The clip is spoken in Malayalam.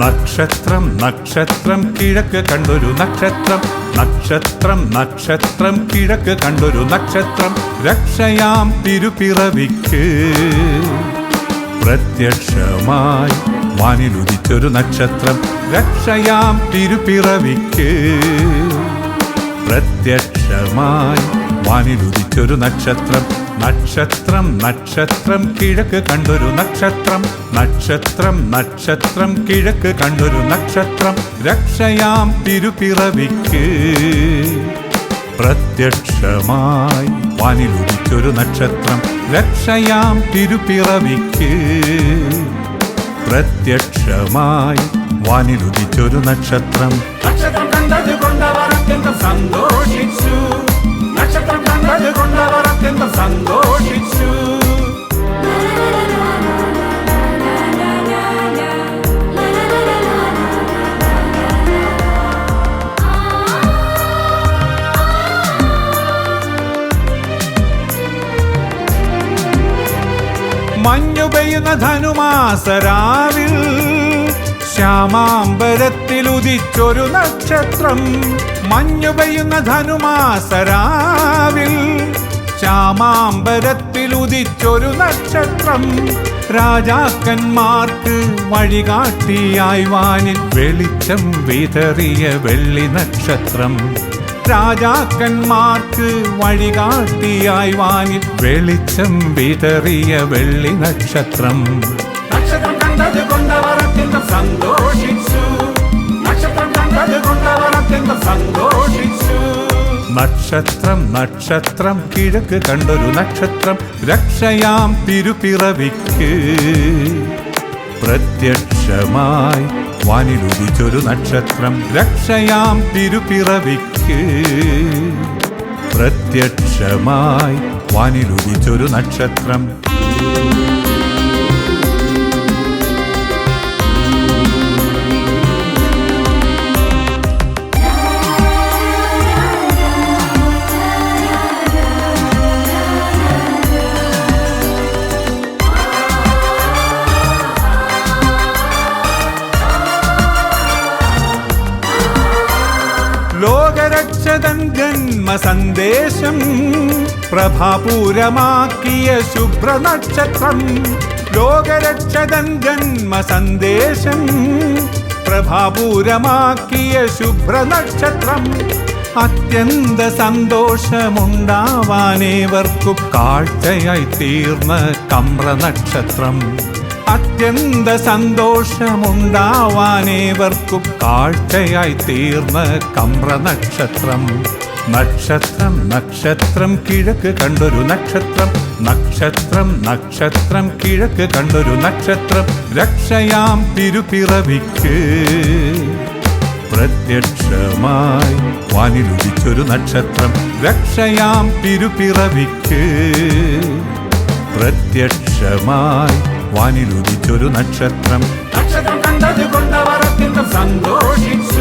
നക്ഷത്രം നക്ഷത്രം കിഴക്ക് കണ്ടൊരു നക്ഷത്രം. നക്ഷത്രം നക്ഷത്രം കിഴക്ക് കണ്ടൊരു നക്ഷത്രം. രക്ഷയാം തിരുപ്പിറവിക്ക് പ്രത്യക്ഷമായി വാനിലുദിച്ചൊരു നക്ഷത്രം. രക്ഷയാം തിരുപ്പിറവിക്ക് പ്രത്യക്ഷമായി വാനിലുദിച്ചൊരു നക്ഷത്രം. നക്ഷത്രം നക്ഷത്രം കിഴക്ക് കണ്ടൊരു നക്ഷത്രം. നക്ഷത്രം നക്ഷത്രം കിഴക്ക് കണ്ടൊരു നക്ഷത്രം. രക്ഷയാം തിരുപ്പിറവിക്ക് പ്രത്യക്ഷമായി വാനിലുദിച്ചൊരു നക്ഷത്രം. രക്ഷയാം തിരുപ്പിറവിക്ക് പ്രത്യക്ഷമായി വാനിലുദിച്ചൊരു നക്ഷത്രം. നക്ഷത്രം കണ്ടത് കൊണ്ടവർ സന്തോഷിച്ചു. നക്ഷത്രം മഞ്ഞു പെയ്യുന്ന ധനുമാസരാവിൽ ശ്യാമാംബരത്തിൽ ഉദിച്ചൊരു നക്ഷത്രം മഞ്ഞു പെയ്യുന്ന ധനുമാസരാവിൽ. ശ്യാമാമ്പരത്തിലുദിച്ചൊരു നക്ഷത്രം രാജാക്കന്മാർക്ക് വഴികാട്ടിയായി വാനിൽ. വെളിച്ചം വിതറിയ വെള്ളി നക്ഷത്രം രാജാക്കന്മാർക്ക് വഴികാട്ടിയായി വാനിൽ. വെളിച്ചം വിതറിയ വെള്ളി നക്ഷത്രം. നക്ഷത്രം കണ്ടത് കൊണ്ടവർ നക്ഷത്രം നക്ഷത്രം കിഴക്ക് കണ്ടൊരു നക്ഷത്രം. രക്ഷയാം തിരുപ്പിറവിക്ക് പ്രത്യക്ഷമായി വാനിലുദിച്ചൊരു നക്ഷത്രം. രക്ഷയാം തിരുപ്പിറവിക്ക് പ്രത്യക്ഷമായി വാനിലുദിച്ചൊരു നക്ഷത്രം. ജന്മ സന്ദേശം പ്രഭാപൂരമാക്കിയ ശുഭ്രനക്ഷത്രം. ലോകരക്ഷതൻ ജന്മ സന്ദേശം പ്രഭാപൂരമാക്കിയ ശുഭ്രനക്ഷത്രം. അത്യന്ത സന്തോഷമുണ്ടാവാനേവർക്കും കാഴ്ചയായി തീർന്ന കമ്ര നക്ഷത്രം അത്യന്ത സന്തോഷമുണ്ടാവാനേവർക്കും കാഴ്ചയായി തീർന്ന കമ്ര നക്ഷത്രം. നക്ഷത്രം നക്ഷത്രം കിഴക്ക് കണ്ടൊരു നക്ഷത്രം. നക്ഷത്രം നക്ഷത്രം കിഴക്ക് കണ്ടൊരു നക്ഷത്രം. രക്ഷയാം തിരുപിറവിക്ക്. പ്രത്യക്ഷമായി വാനിലുദിച്ചൊരു നക്ഷത്രം. രക്ഷയാം തിരുപിറവിക്ക്. പ്രത്യക്ഷമായി വാനിലുദിച്ചൊരു നക്ഷത്രം. നക്ഷത്രം കണ്ടത് കൊണ്ടവർ സന്തോഷിച്ചു.